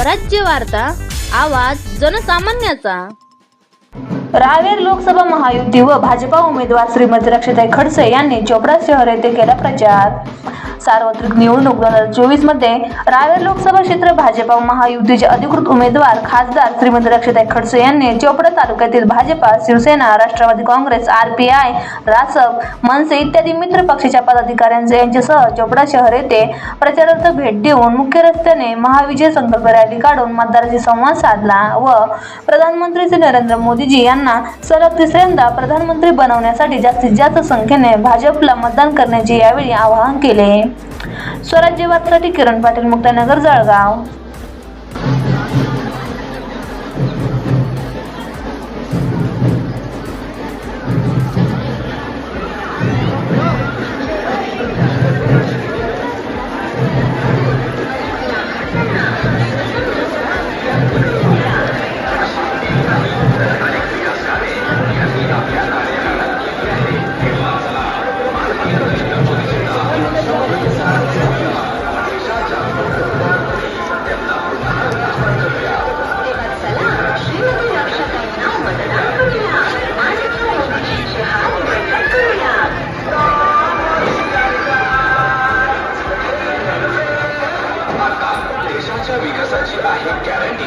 स्वराज्य वार्ता आवाज जनसामान्याचा. रावेर लोकसभा महायुती व भाजपा उमेदवार श्रीमती रक्षाताई खडसे यांनी चोपडा शहर येथे केला प्रचार. सार्वत्रिक निवडणूक दोन हजार चोवीसमध्ये रावेर लोकसभा क्षेत्र भाजपा महायुतीचे अधिकृत उमेदवार खासदार श्रीमती रक्षिताई खडसे यांनी चोपडा तालुक्यातील भाजपा शिवसेना राष्ट्रवादी काँग्रेस आरपीआय रासप मनसे इत्यादी मित्र पक्षाच्या पदाधिकाऱ्यांचे यांच्यासह चोपडा शहर येथे प्रचारार्थ भेट देऊन मुख्य रस्त्याने महाविजय संकल्प रॅली काढून मतदारांशी संवाद साधला व प्रधानमंत्री श्री नरेंद्र मोदीजी यांना सलग तिसऱ्यांदा प्रधानमंत्री बनवण्यासाठी जास्तीत जास्त संख्येने भाजपला मतदान करण्याचे यावेळी आवाहन केले. स्वराज्य वार्तासाठी Kiran Patil Muktanagar Jalgaon. because I'm getting.